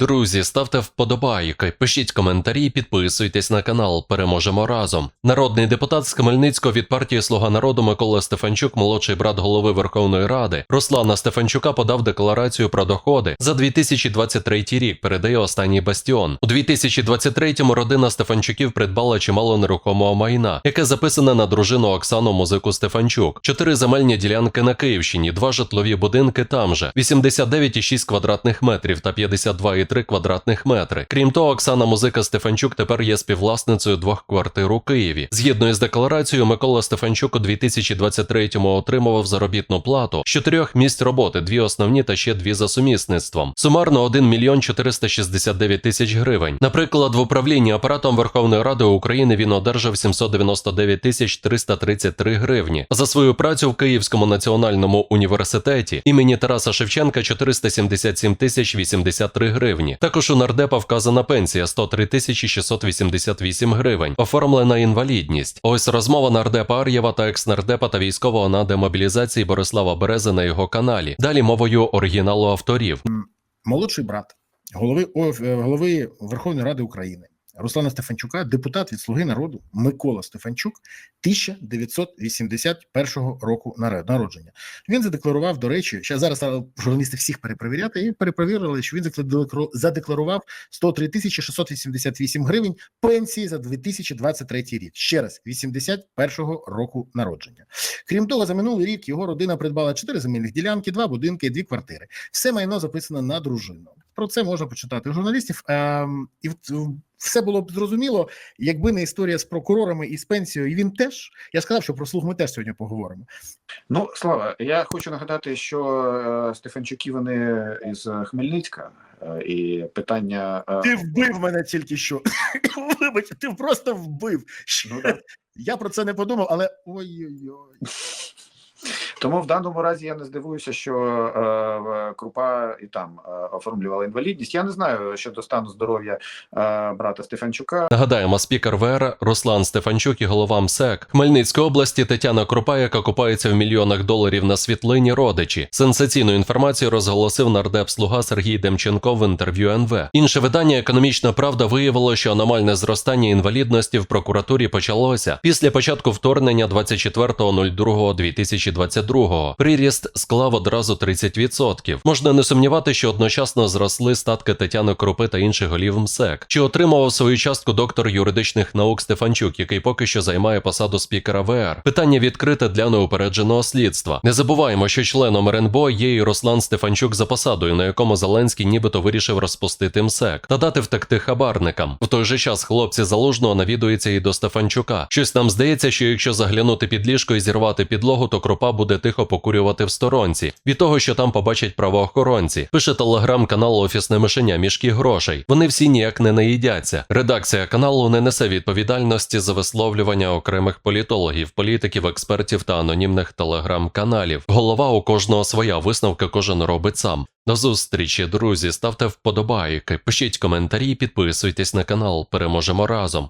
Друзі, ставте вподобайки, пишіть коментарі, підписуйтесь на канал. Переможемо разом. Народний депутат з Хмельницького від партії Слуга народу Микола Стефанчук, молодший брат голови Верховної Ради, Руслана Стефанчука подав декларацію про доходи за 2023 рік. Передає останній бастіон. У 2023-му родина Стефанчуків придбала чимало нерухомого майна, яке записане на дружину Оксану Музику Стефанчук. Чотири земельні ділянки на Київщині, два житлові будинки там же, 89,6 квадратних метрів та 52,3 квадратних метри. Крім того, Оксана Музика Стефанчук тепер є співвласницею двох квартир у Києві. Згідно із декларацією, Микола Стефанчук у 2023-му отримував заробітну плату з чотирьох місць роботи, дві основні та ще дві за сумісництвом. Сумарно 1 мільйон 469 тисяч гривень. Наприклад, в управлінні апаратом Верховної Ради України він одержав 799 тисяч 333 гривні. За свою працю в Київському національному університеті імені Тараса Шевченка 477 тисяч 83 гривні. Також у нардепа вказана пенсія 103 тисячі 688 гривень, оформлена інвалідність. Ось розмова нардепа Ар'єва та екс-нардепа та військового на демобілізації Борислава Берези на його каналі. Далі мовою оригіналу авторів. молодший брат голови е, голови Верховної Ради України Руслана Стефанчука, депутат від Слуги народу Микола Стефанчук 1981 року народження. Він задекларував, до речі, ще зараз журналісти всіх перепровіряти, і перепровірили, що він задеклару- задекларував 103 тисячі 688 гривень пенсії за 2023 рік. Ще раз, 81 року народження. Крім того, за минулий рік його родина придбала 4 земельних ділянки, 2 будинки і 2 квартири. Все майно записано на дружину. Про це можна почитати у журналістів. Ем, і все було б зрозуміло, якби не історія з прокурорами і з пенсією. І він теж я сказав, що про слуг ми теж сьогодні поговоримо. Ну, Слава, я хочу нагадати, що е, Стефанчуки вони із Хмельницька, е, і питання. е, Ти вбив мене тільки що. Вибач, ти просто вбив. Ну, да. Я про це не подумав, але ой-ой-ой. Тому в даному разі я не здивуюся, що е, Крупа і там е, оформлювала інвалідність. Я не знаю щодо стану здоров'я е, брата Стефанчука. Нагадаємо, спікер ВР Руслан Стефанчук і голова МСЕК Хмельницької області Тетяна Крупа, яка купається в мільйонах доларів на світлині родичі. Сенсаційну інформацію розголосив нардеп слуга Сергій Демченко в інтерв'ю НВ. Інше видання Економічна правда виявило, що аномальне зростання інвалідності в прокуратурі почалося після початку вторгнення 24.02.2022. Приріст склав одразу 30%. Можна не сумнівати, що одночасно зросли статки Тетяни Крупи та інших голів МСЕК. Чи отримував свою частку доктор юридичних наук Стефанчук, який поки що займає посаду спікера ВР? Питання відкрите для неупередженого слідства. Не забуваємо, що членом РНБО є і Руслан Стефанчук за посадою, на якому Зеленський нібито вирішив розпустити МСЕК та дати втекти хабарникам. В той же час хлопці залужного навідуються і до Стефанчука. Щось нам здається, що якщо заглянути під ліжко і зірвати підлогу, то Крупа буде тихо покурювати в сторонці від того, що там побачать правоохоронці. Пише телеграм-канал Офісне мишеня мішки грошей. Вони всі ніяк не наїдяться. Редакція каналу не несе відповідальності за висловлювання окремих політологів, політиків, експертів та анонімних телеграм-каналів. Голова у кожного своя висновки кожен робить сам. До зустрічі, друзі. Ставте вподобайки, пишіть коментарі, підписуйтесь на канал. Переможемо разом.